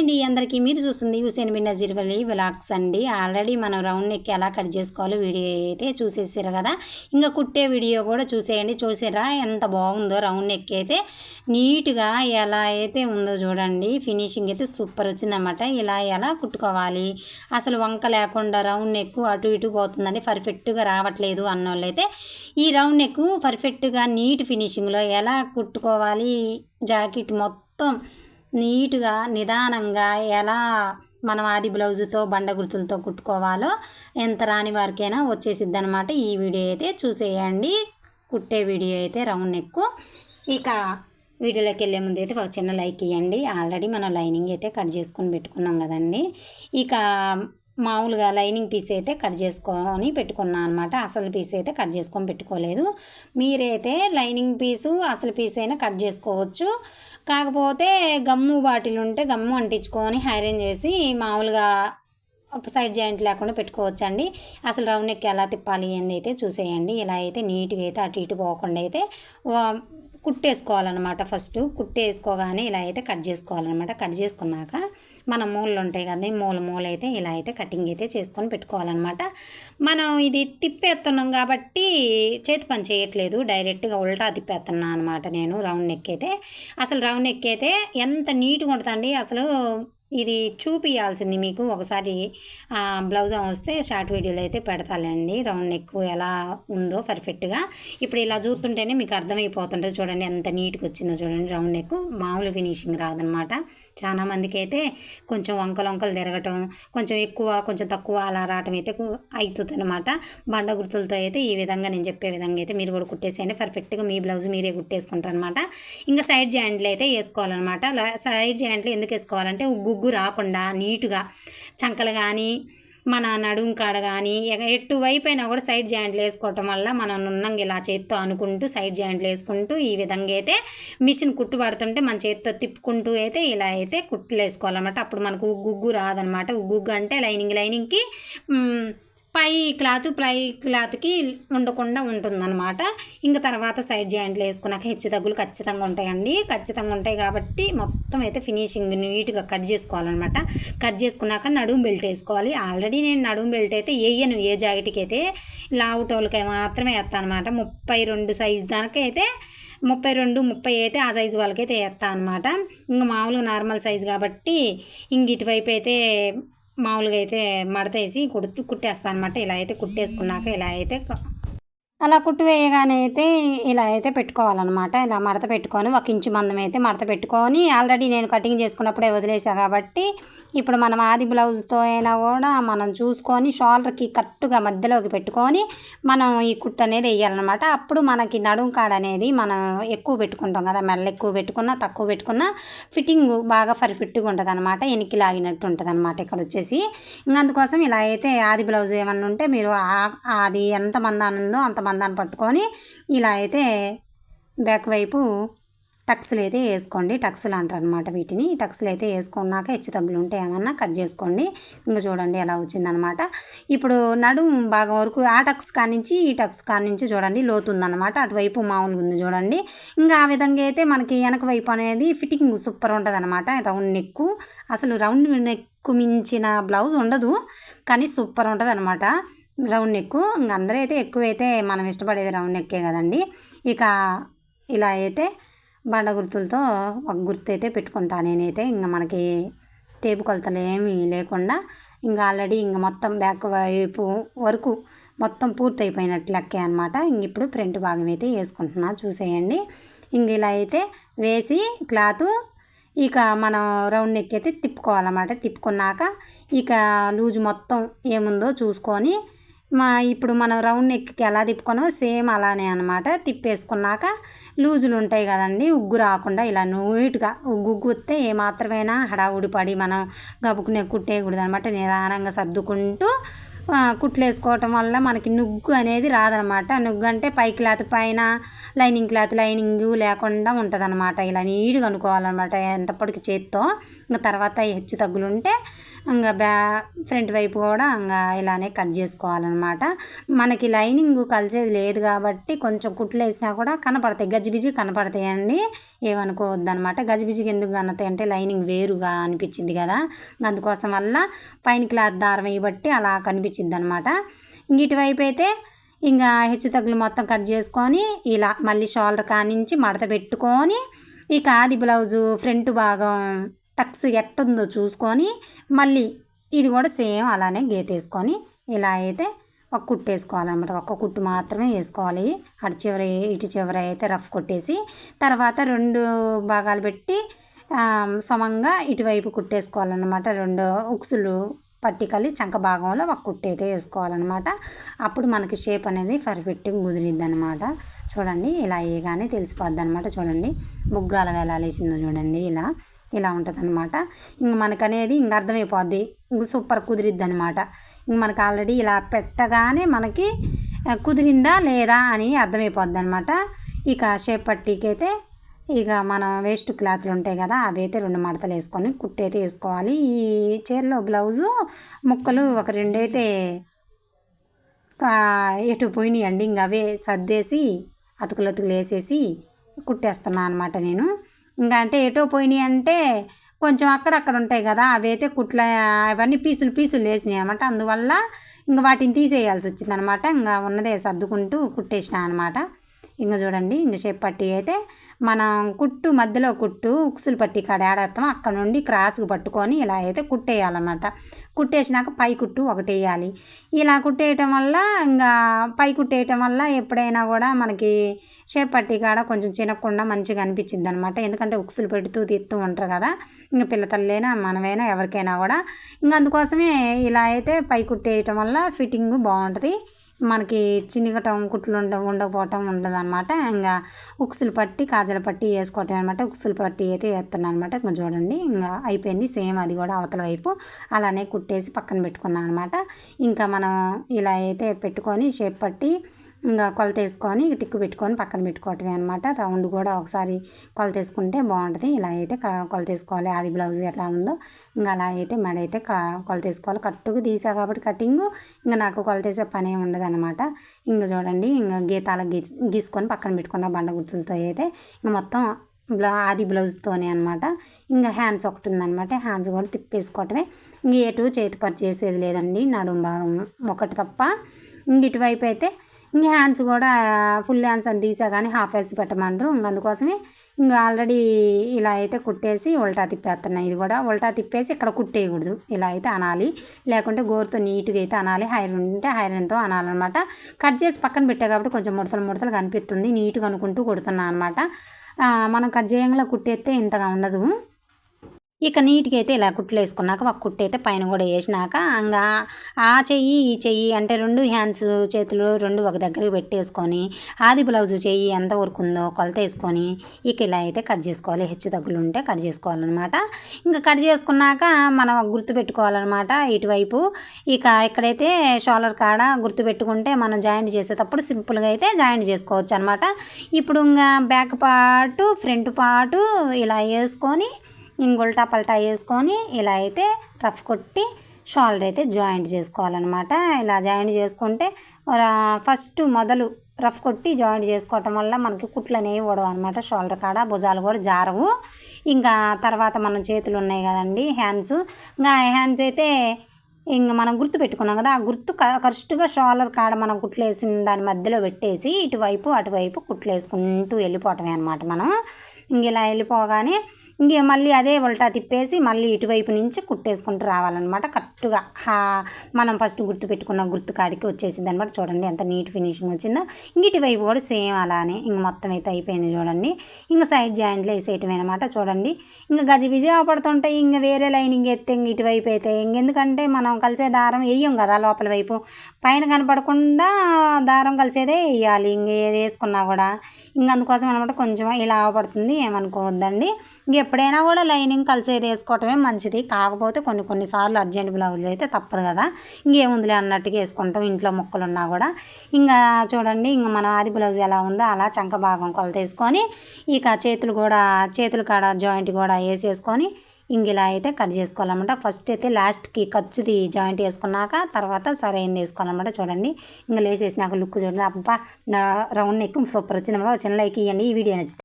అండి అందరికీ మీరు చూస్తుంది హుసేన్ బిన్ నజీర్ వలీ బ్లాగ్స్ అండి. ఆల్రెడీ మనం రౌండ్ నెక్ ఎలా కట్ చేసుకోవాలో వీడియో అయితే చూసేసారు కదా. ఇంకా కుట్టే వీడియో కూడా చూసేయండి. చూసారా ఎంత బాగుందో రౌండ్ నెక్ అయితే. నీట్గా ఎలా అయితే ఉందో చూడండి. ఫినిషింగ్ అయితే సూపర్ వచ్చిందన్నమాట. ఇలా ఎలా కుట్టుకోవాలి? అసలు వంక లేకుండా రౌండ్ నెక్ అటు ఇటు పోతుందండి. పర్ఫెక్ట్గా రావట్లేదు అన్నోళ్ళైతే ఈ రౌండ్ నెక్ పర్ఫెక్ట్గా నీట్ ఫినిషింగ్లో ఎలా కుట్టుకోవాలి? జాకెట్ మొత్తం నీట్గా నిదానంగా ఎలా మనం ఆది బ్లౌజుతో బండ గుర్తులతో కుట్టుకోవాలో ఎంత రాని వారికైనా వచ్చేసిద్ది అనమాట ఈ వీడియో అయితే. చూసేయండి. కుట్టే వీడియో అయితే రౌండ్ నెక్ ఇక వీడియోలోకి వెళ్ళే ముందు అయితే ఒక చిన్న లైక్ ఇవ్వండి ఆల్రెడీ మనం లైనింగ్ అయితే కట్ చేసుకొని పెట్టుకున్నాం కదండి. ఇక మామూలుగా లైనింగ్ పీస్ అయితే కట్ చేసుకొని పెట్టుకున్నాను అనమాట అసలు పీస్ అయితే కట్ చేసుకొని పెట్టుకోలేదు. మీరైతే లైనింగ్ పీసు అసలు పీస్ అయినా కట్ చేసుకోవచ్చు. కాకపోతే గమ్ము బాటిల్ ఉంటే గమ్ము అంటించుకొని హైరన్ చేసి మామూలుగా సైడ్ జాయింట్ లేకుండా పెట్టుకోవచ్చండి. అసలు రౌండ్ నెక్ ఎలా తిప్పాలి ఏంది అయితే చూసేయండి. ఇలా అయితే నీట్గా అయితే అటు ఇటు పోకుండా అయితే కుట్టేసుకోవాలన్నమాట ఫస్ట్. కుట్టేసుకోగానే ఇలా అయితే కట్ చేసుకోవాలన్నమాట. కట్ చేసుకున్నాక మన మూలలు ఉంటాయి కదా మూల మూల అయితే ఇలా అయితే కటింగ్ అయితే చేసుకొని పెట్టుకోవాలన్నమాట. మనం ఇది తిప్పేస్తున్నాం కాబట్టి చేతి పని చేయట్లేదు. డైరెక్ట్గా ఉల్టా తిప్పేస్తున్నా అనమాట నేను రౌండ్ నెక్ అయితే. అసలు రౌండ్ నెక్ అయితే ఎంత నీట్గా ఉంటుందండి అసలు ఇది చూపియాల్సింది మీకు. ఒకసారి బ్లౌజ్ వస్తే షార్ట్ వీడియోలో అయితే పెడతాలండి రౌండ్ నెక్ ఎలా ఉందో పర్ఫెక్ట్గా. ఇప్పుడు ఇలా చూస్తుంటేనే మీకు అర్థమైపోతుంటుంది చూడండి ఎంత నీట్గా వచ్చిందో చూడండి రౌండ్ నెక్. మామూలు ఫినిషింగ్ రాదనమాట. చాలామందికి అయితే కొంచెం వంకలు వంకలు తిరగటం కొంచెం ఎక్కువ కొంచెం తక్కువ అలా రావటం అయితే అవుతుంది అనమాట బండ గుర్తులతో అయితే ఈ విధంగా నేను చెప్పే విధంగా అయితే మీరు కూడా కుట్టేసేయండి. పర్ఫెక్ట్గా మీ బ్లౌజ్ మీరే కుట్టేసుకుంటారు అనమాట ఇంకా సైడ్ జాయింట్లు అయితే వేసుకోవాలన్నమాట సైడ్ జాయింట్లు ఎందుకు వేసుకోవాలంటే గుగ్గు రాకుండా నీట్గా చంకలు కానీ మన నడుం కాడ కానీ ఎటు వైపైనా అయినా కూడా సైడ్ జాయింట్లు వేసుకోవటం వల్ల మనం నున్నంగా ఇలా చేత్తో అనుకుంటూ సైడ్ జాయింట్లు వేసుకుంటూ ఈ విధంగా అయితే మిషన్ కుట్టు పడుతుంటే మన చేత్తో తిప్పుకుంటూ అయితే ఇలా అయితే కుట్లు వేసుకోవాలన్నమాట. అప్పుడు మనకు ఉగ్గు రాదనమాట ఉగ్గు అంటే లైనింగ్ లైనింగ్కి పై క్లాత్ పై క్లాత్కి ఉండకుండా ఉంటుందన్నమాట. ఇంకా తర్వాత సైడ్ జాయింట్లు వేసుకున్నాక హెచ్చు తగ్గులు ఖచ్చితంగా ఉంటాయండి. ఖచ్చితంగా ఉంటాయి కాబట్టి మొత్తం అయితే ఫినిషింగ్ నీట్గా కట్ చేసుకోవాలన్నమాట. కట్ చేసుకున్నాక నడుము బెల్ట్ వేసుకోవాలి. ఆల్రెడీ నేను నడుము బెల్ట్ అయితే వేయను. ఏ జాకెట్కి అయితే లావుటోళ్ళకి మాత్రమే వేస్తాను అనమాట ముప్పై రెండు సైజు దానికైతే అయితే ముప్పై రెండు ముప్పై అయితే ఆ సైజు వాళ్ళకైతే వేస్తాను అనమాట ఇంకా మామూలుగా నార్మల్ సైజు కాబట్టి ఇంక ఇటువైపు అయితే మామూలుగా అయితే మడత వేసి కుట్టు కుట్టేస్తాను అనమాట ఇలా అయితే కుట్టేసుకున్నాక ఇలా అయితే అలా కుట్టు వేయగానే అయితే ఇలా అయితే పెట్టుకోవాలన్నమాట. ఇలా మడత పెట్టుకొని ఒక ఇంచు మందం అయితే మడత పెట్టుకొని ఆల్రెడీ నేను కటింగ్ చేసుకున్నప్పుడే వదిలేసా కాబట్టి ఇప్పుడు మనం ఆది బ్లౌజ్తో అయినా కూడా మనం చూసుకొని షోల్డర్కి కరెక్ట్గా మధ్యలోకి పెట్టుకొని మనం ఈ కుట్టు అనేది వేయాలన్నమాట. అప్పుడు మనకి నడుం కాడ అనేది మనం ఎక్కువ పెట్టుకుంటాం కదా. మెల్ల ఎక్కువ పెట్టుకున్నా తక్కువ పెట్టుకున్నా ఫిట్టింగ్ బాగా పర్ఫెక్ట్గా ఉంటుంది అనమాట ఎనికి లాగినట్టు ఉంటుంది అనమాట ఇక్కడ వచ్చేసి. ఇంకా అందుకోసం ఇలా అయితే ఆది బ్లౌజ్ ఏమన్నా ఉంటే మీరు అది ఎంత మందానుందో అంత మందాన్ని పట్టుకొని ఇలా అయితే బ్యాక్ వైపు టక్స్లు అయితే వేసుకోండి. టక్స్లు అంటారు అనమాట వీటిని. టక్స్లు అయితే వేసుకున్నాక హెచ్చు తగ్గులు ఉంటే ఏమన్నా కట్ చేసుకోండి. ఇంకా చూడండి ఎలా వచ్చిందనమాట ఇప్పుడు నడుము బాగా వరకు ఆ టక్స్ కానించి ఈ టక్స్ కానించి చూడండి లోతుందనమాట అటువైపు మామూలుగా ఉంది చూడండి. ఇంకా ఆ విధంగా అయితే మనకి వెనక వైపు అనేది ఫిట్టింగ్ సూపర్ ఉంటుంది అనమాట రౌండ్ నెక్ అసలు రౌండ్ నెక్ మించిన బ్లౌజ్ ఉండదు. కానీ సూపర్ ఉంటుంది అనమాట రౌండ్ నెక్ ఇంకా అందరూ అయితే ఎక్కువైతే మనం ఇష్టపడేది రౌండ్ నెక్కే కదండి. ఇక ఇలా అయితే బండ గుర్తులతో ఒక గుర్తు అయితే పెట్టుకుంటాను నేనైతే. ఇంకా మనకి టేపు కొలతలు ఏమీ లేకుండా ఇంకా ఆల్రెడీ ఇంకా మొత్తం బ్యాక్ వైపు వరకు మొత్తం పూర్తి అయిపోయినట్టు లెక్కే అనమాట ఇంక ఇప్పుడు ఫ్రంట్ భాగం అయితే వేసుకుంటున్నా చూసేయండి. ఇంక ఇలా అయితే వేసి క్లాత్ ఇక మనం రౌండ్ నెక్ అయితే తిప్పుకోవాలన్నమాట. తిప్పుకున్నాక ఇక లూజ్ మొత్తం ఏముందో చూసుకొని మా ఇప్పుడు మనం రౌండ్ నెక్కి ఎలా తిప్పుకున్నామో సేమ్ అలానే అనమాట తిప్పేసుకున్నాక లూజులు ఉంటాయి కదండి ఉగ్గు రాకుండా ఇలా నీట్గా ఉగ్గు ఉగ్గుతే ఏమాత్రమైనా హడావుడి పడి మనం గబుకునే కుట్టేయకూడదు అనమాట నిదానంగా సర్దుకుంటూ కుట్లు వేసుకోవటం వల్ల మనకి నుగ్గు అనేది రాదనమాట నుగ్గు అంటే పైకి క్లాత్ పైన లైనింగ్ క్లాత్ లైనింగ్ లేకుండా ఉంటుంది అనమాట ఇలా నీట్గా అనుకోవాలన్నమాట. ఎంతప్పటికి చేత్తో. ఇంకా తర్వాత హెచ్చు తగ్గులు ఉంటే ఇంకా బ్యా ఫ్రంట్ వైపు కూడా ఇంకా ఇలానే కట్ చేసుకోవాలన్నమాట. మనకి లైనింగ్ కలిసేది లేదు కాబట్టి కొంచెం కుట్లు వేసినా కూడా కనపడతాయి. గజిబిజి కనపడతాయండి. ఏమనుకోవద్దు అనమాట గజిబిజికి ఎందుకు కనతాయి అంటే లైనింగ్ వేరుగా అనిపించింది కదా. అందుకోసం వల్ల పైన క్లాత్ దారం వేయబట్టి అలా కనిపించింది అనమాట ఇంక ఇటువైపు అయితే ఇంకా హెచ్చు తగ్గులు మొత్తం కట్ చేసుకొని ఇలా మళ్ళీ షోల్డర్ కానించి మడత పెట్టుకొని ఈ కాది బ్లౌజు ఫ్రంట్ భాగం టక్స్ ఎట్టుందో చూసుకొని మళ్ళీ ఇది కూడా సేమ్ అలానే గీతేసుకొని ఇలా అయితే ఒక కుట్టు వేసుకోవాలన్నమాట. ఒక్క కుట్టు మాత్రమే వేసుకోవాలి. అటు చివరి ఇటు చివరి అయితే రఫ్ కొట్టేసి తర్వాత రెండు భాగాలు పెట్టి సమంగా ఇటువైపు కుట్టేసుకోవాలన్నమాట. రెండు ఉక్సులు పట్టికలి చంక భాగంలో ఒక కుట్టు అయితే వేసుకోవాలన్నమాట. అప్పుడు మనకి షేప్ అనేది పర్ఫెక్ట్గా కుదిరిద్ది అనమాట చూడండి ఇలా వేయగానే తెలిసిపోద్ది అనమాట చూడండి. బుగ్గాలుగా ఎలా లేచిందో చూడండి ఇలా ఇలా ఉంటుంది అనమాట ఇంక మనకనేది ఇంక అర్థమైపోద్ది. ఇంక సూపర్ కుదిరిద్ది అనమాట ఇంక మనకు ఆల్రెడీ ఇలా పెట్టగానే మనకి కుదిరిందా లేదా అని అర్థమైపోద్ది అనమాట ఇక షేప్ పట్టీకి అయితే ఇక మనం వేస్ట్ క్లాత్లు ఉంటాయి కదా అవి అయితే రెండు మడతలు వేసుకొని కుట్టి అయితే వేసుకోవాలి. ఈ చీరలో బ్లౌజు ముక్కలు ఒక రెండైతే ఎటు పోయినాయండి ఇంక అవే సర్దేసి అతుకులు అతుకులు వేసేసి కుట్టేస్తున్నాను అనమాట నేను. ఇంకా అంటే ఎటో పోయినాయి అంటే కొంచెం అక్కడక్కడ ఉంటాయి కదా అవి అయితే కుట్ల అవన్నీ పీసులు పీసులు వేసినాయి అనమాట అందువల్ల ఇంకా వాటిని తీసేయాల్సి వచ్చింది అనమాట ఇంకా ఉన్నదే సర్దుకుంటూ కుట్టేసిన అనమాట ఇంకా చూడండి ఇంక షేప్ పట్టి అయితే మనం కుట్టు మధ్యలో కుట్టు ఉక్సులు పట్టి కాడ ఆడేస్తాం అక్కడ నుండి క్రాస్కి పట్టుకొని ఇలా అయితే కుట్టేయాలన్నమాట. కుట్టేసినాక పై కుట్టు ఒకటి వేయాలి. ఇలా కుట్టేయటం వల్ల ఇంకా పై కుట్టేయటం వల్ల ఎప్పుడైనా కూడా మనకి షేప్ పట్టి కాడ కొంచెం చినకుండా మంచిగా అనిపించింది అనమాట ఎందుకంటే ఉక్సులు పెడుతూ తీస్తూ ఉంటారు కదా ఇంకా పిల్లతల్లైనా మనమైనా ఎవరికైనా కూడా. ఇంకా అందుకోసమే ఇలా అయితే పై కుట్టేయటం వల్ల ఫిట్టింగ్ బాగుంటుంది. మనకి చిన్నగటం కుట్లు ఉండ ఉండకపోవటం ఉండదు అనమాట ఇంకా ఉక్సులు పట్టి కాజల పట్టి వేసుకోవటం అనమాట. ఉక్సులు పట్టి అయితే వేస్తున్నాను అనమాట. ఇంకా చూడండి ఇంకా అయిపోయింది. సేమ్ అది కూడా అవతల వైపు అలానే కుట్టేసి పక్కన పెట్టుకున్నాను అనమాట. ఇంకా మనం ఇలా అయితే పెట్టుకొని షేప్ పట్టి ఇంకా కొలత వేసుకొని టిక్కు పెట్టుకొని పక్కన పెట్టుకోవటమే అనమాట రౌండ్ కూడా ఒకసారి కొలత వేసుకుంటే బాగుంటుంది. ఇలా అయితే కొలత వేసుకోవాలి. ఆది బ్లౌజ్ ఎట్లా ఉందో ఇంకా అలా అయితే మెడ అయితే కొలత వేసుకోవాలి. కట్టుకు తీసా కాబట్టి కటింగ్ ఇంకా నాకు కొలత వేసే పని ఉండదు అనమాట ఇంకా చూడండి ఇంకా గీతాల గీ గీసుకొని పక్కన పెట్టుకున్న బండ గుర్తులతో అయితే ఇంకా మొత్తం బ్లా ఆది బ్లౌజ్తోనే అనమాట ఇంకా హ్యాండ్స్ ఒకటి ఉందనమాట హ్యాండ్స్ కూడా తిప్పేసుకోవటమే. ఇంక ఎటు చేతి పని చేసేది లేదండి. నడుము భాగం ఒకటి తప్ప ఇంక ఇటువైపు అయితే ఇంక హ్యాండ్స్ కూడా ఫుల్ హ్యాండ్స్ అని తీసా కానీ హాఫ్ హ్యాండ్స్ పెట్టమంటారు ఇంక అందుకోసమే ఇంకా ఆల్రెడీ ఇలా అయితే కుట్టేసి ఉల్టా తిప్పేస్తున్నాయి ఇది కూడా ఉల్టా తిప్పేసి ఇక్కడ కుట్టేయకూడదు. ఇలా అయితే అనాలి. లేకుంటే గోరుతో నీట్గా అయితే అనాలి. హైరన్ ఉంటే హైరన్తో అనాలన్నమాట. కట్ చేసి పక్కన పెట్టా కాబట్టి కొంచెం ముడతలు ముడతలు కనిపిస్తుంది. నీట్గా అనుకుంటూ కుడుతున్నాను అనమాట మనం కట్ చేయంగా కుట్టేస్తే ఇంతగా ఉండదు. ఇక నీట్గా అయితే ఇలా కుట్లు వేసుకున్నాక ఒక కుట్టు అయితే పైన కూడా వేసినాక ఇంకా ఆ చెయ్యి ఈ చెయ్యి అంటే రెండు హ్యాండ్స్ చేతులు రెండు ఒక దగ్గరికి పెట్టేసుకొని ఆది బ్లౌజ్ చెయ్యి ఎంత వరకు ఉందో కొలత వేసుకొని ఇక ఇలా అయితే కట్ చేసుకోవాలి. హెచ్చు తగ్గులు ఉంటే కట్ చేసుకోవాలన్నమాట. ఇంకా కట్ చేసుకున్నాక మనం గుర్తు పెట్టుకోవాలన్నమాట ఇటువైపు. ఇక ఎక్కడైతే షోలర్ కాడ గుర్తు పెట్టుకుంటే మనం జాయింట్ చేసేటప్పుడు సింపుల్గా అయితే జాయింట్ చేసుకోవచ్చు అనమాట ఇప్పుడు ఇంకా బ్యాక్ పార్టు ఫ్రంట్ పార్టు ఇలా వేసుకొని ఇంగుల్టా పల్టా వేసుకొని ఇలా అయితే రఫ్ కొట్టి షోల్డర్ అయితే జాయింట్ చేసుకోవాలన్నమాట. ఇలా జాయింట్ చేసుకుంటే ఫస్ట్ మొదలు రఫ్ కొట్టి జాయింట్ చేసుకోవటం వల్ల మనకి కుట్లు అనేవి ఓడవు అనమాట షోల్డర్ కాడ భుజాలు కూడా జారవు. ఇంకా తర్వాత మన చేతులు ఉన్నాయి కదండి హ్యాండ్స్. ఇంకా హ్యాండ్స్ అయితే ఇంక మనం గుర్తు పెట్టుకున్నాం కదా ఆ గుర్తు కరెక్ట్గా షోలర్ కాడ మనం కుట్లు వేసిన దాని మధ్యలో పెట్టేసి ఇటువైపు అటువైపు కుట్లు వేసుకుంటూ వెళ్ళిపోవటమే అనమాట మనం. ఇంక ఇలా వెళ్ళిపోగానే ఇంక మళ్ళీ అదే ఉల్టా తిప్పేసి మళ్ళీ ఇటువైపు నుంచి కుట్టేసుకుంటూ రావాలన్నమాట కరెక్ట్గా. మనం ఫస్ట్ గుర్తు పెట్టుకున్న గుర్తు కాడికి వచ్చేసింది అనమాట చూడండి ఎంత నీట్ ఫినిషింగ్ వచ్చిందో. ఇంక ఇటువైపు కూడా సేమ్ అలానే ఇంక మొత్తం అయితే అయిపోయింది చూడండి. ఇంక సైడ్ జాయింట్లు వేసేయటమే అనమాట చూడండి. ఇంకా గజిబిజి అవపడుతుంటాయి ఇంకా వేరే లైనింగ్ ఎత్తే ఇంక ఇటువైపు అయితే ఇంకెందుకంటే మనం కలిసే దారం వేయం కదా లోపల వైపు. పైన కనపడకుండా దారం కలిసేదే వేయాలి ఇంక ఏది వేసుకున్నా కూడా. ఇంక అందుకోసం అనమాట కొంచెం ఇలా అవపడుతుంది ఏమనుకోవద్దండి. ఇంక ఎప్పుడైనా కూడా లైనింగ్ కలిసేది వేసుకోవటమే మంచిది. కాకపోతే కొన్ని కొన్నిసార్లు అర్జెంట్ బ్లౌజులు అయితే తప్పదు కదా. ఇంకేముందిలే అన్నట్టుగా వేసుకుంటాం ఇంట్లో మొక్కలు ఉన్నా కూడా. ఇంకా చూడండి ఇంకా మన ఆది బ్లౌజ్ ఎలా ఉందో అలా చంక భాగం కొలత వేసుకొని ఇక చేతులు కూడా చేతులు కాడ జాయింట్ కూడా వేసేసుకొని ఇంక ఇలా అయితే కట్ చేసుకోవాలన్నమాట. ఫస్ట్ అయితే లాస్ట్కి ఖర్చుది జాయింట్ వేసుకున్నాక తర్వాత సరైనది వేసుకోవాలన్నమాట చూడండి. ఇంకా లేసేసినాక లుక్ చూడండి. అబ్బా రౌండ్ నెక్ సూపర్ వచ్చిందన్నమాట చిన్న లైక్ ఇవ్వండి ఈ వీడియో నచ్చితే